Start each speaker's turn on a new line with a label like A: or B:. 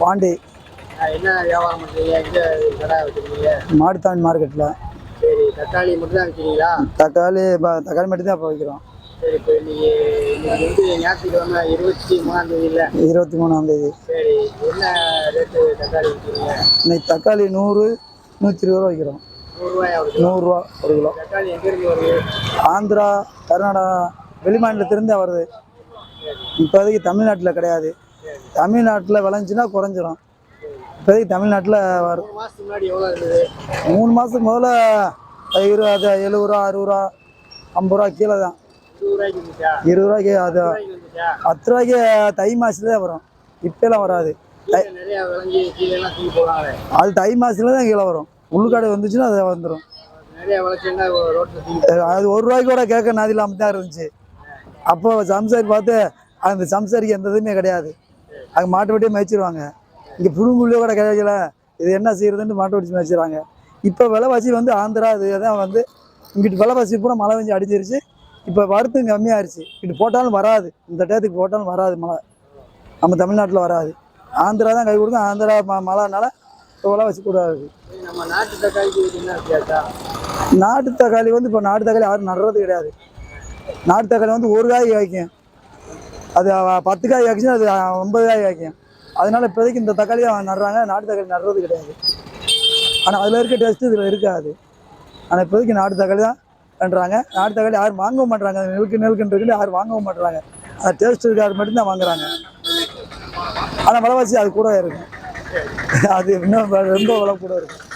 A: பாண்டி.
B: என்ன வியாபாரம் பண்றீங்க? எங்க கடை வச்சிருக்கீங்க?
A: மாட்டுத்தாண்டி மார்க்கெட்டில்
B: சரி தக்காளி மட்டும் தான் வச்சிருக்கீங்களா
A: தக்காளி இப்போ தக்காளி மட்டும் தான் இப்போ வைக்கிறோம்.
B: சரி இப்போ இன்னைக்கு இன்னைக்கு வந்து ஞாயிற்றுக்கிழமை இருபத்தி இல்லை
A: இருபத்தி மூணாந்தேதி
B: சரி என்ன ரேட்டு தக்காளி வச்சிருக்கீங்க
A: இன்னைக்கு தக்காளி நூறு நூற்றி இருபது ரூபா வைக்கிறோம். நூறுரூவா ஒரு கிலோ?
B: தக்காளி எங்கேருந்து வருது?
A: ஆந்திரா கர்நாடகா வெளிமாநிலத்திலிருந்தே வருது. இப்போதைக்கு தமிழ்நாட்டில் கிடையாது. தமிழ்நாட்டில் விளைஞ்சுன்னா குறைஞ்சிரும். இப்போதைக்கு தமிழ்நாட்டில் வரும்
B: மூணு மாதத்துக்கு
A: முதல்ல இருபது எழுபது ரூபா அறுபது ரூபா ஐம்பது ரூபா கீழே தான்.
B: இருபது ரூபாய்க்கு
A: அது பத்து ரூபாய்க்கு தை மாதத்துல தான் வரும். இப்போலாம் வராது. அது தை மாதத்துல தான் கீழே வரும். உள்ளுக்காடு வந்துச்சுன்னா அது வந்துடும் அது ஒரு ரூபாய்க்கு கூட கேட்க நாதி இல்லாமல் தான் இருந்துச்சு. அப்போ சம்சாரி பார்த்து அந்த சம்சாரிக்கு எந்த இதுவுமே கிடையாது. அங்கே மாட்டு வெட்டியே மேய்ச்சிருவாங்க. இங்கே புழுங்குள்ளே கூட கிடைக்கல இது என்ன செய்யறதுன்னு மாட்டு வெட்டி மேய்ச்சிருவாங்க. இப்போ விலைவாசி வந்து ஆந்திரா இது தான் வந்து இங்கிட்டு விலைவாசி பூரா மழை பெஞ்சு அடிச்சிருச்சு இப்போ வரத்து கம்மியாயிருச்சு. இங்கிட்டு போட்டாலும் வராது. இந்த டயத்துக்கு போட்டாலும் வராது மழை. நம்ம தமிழ்நாட்டில் வராது. ஆந்திரா தான் கை கொடுக்கும் ஆந்திரா ம மழைனால இப்போ விலைவாசி கூட இருக்குது
B: நம்ம நாட்டு வித்தியாசம்?
A: நாட்டு தக்காளி வந்து இப்போ நாட்டு தக்காளி யாரும் நடுறது கிடையாது. நாட்டு தக்காளி வந்து ஒரு காய் காய்க்கும் அது பத்து காய் காய்ச்சுன்னா அது ஒன்பது காய் காய்க்கும். அதனால இப்போதைக்கு இந்த தக்காளி அவன் நடுறாங்க. நாட்டு தக்காளி நடுறது கிடையாது. ஆனால் அதில் இருக்க டேஸ்ட்டு இதில் இருக்காது. ஆனால் இப்போதைக்கு நாட்டு தக்காளி தான் பண்ணுறாங்க நாட்டு தக்காளி யாரும் வாங்கவும் மாட்டுறாங்க அது நெல்க்குன்றது யாரும் வாங்கவும் மாட்டுறாங்க அந்த டேஸ்ட் இருக்கார் மட்டும்தான் வாங்குறாங்க. ஆனால் விலைவாசி அது கூட இருக்கும். அது இன்னும் ரொம்ப விலை கூட இருக்கும்.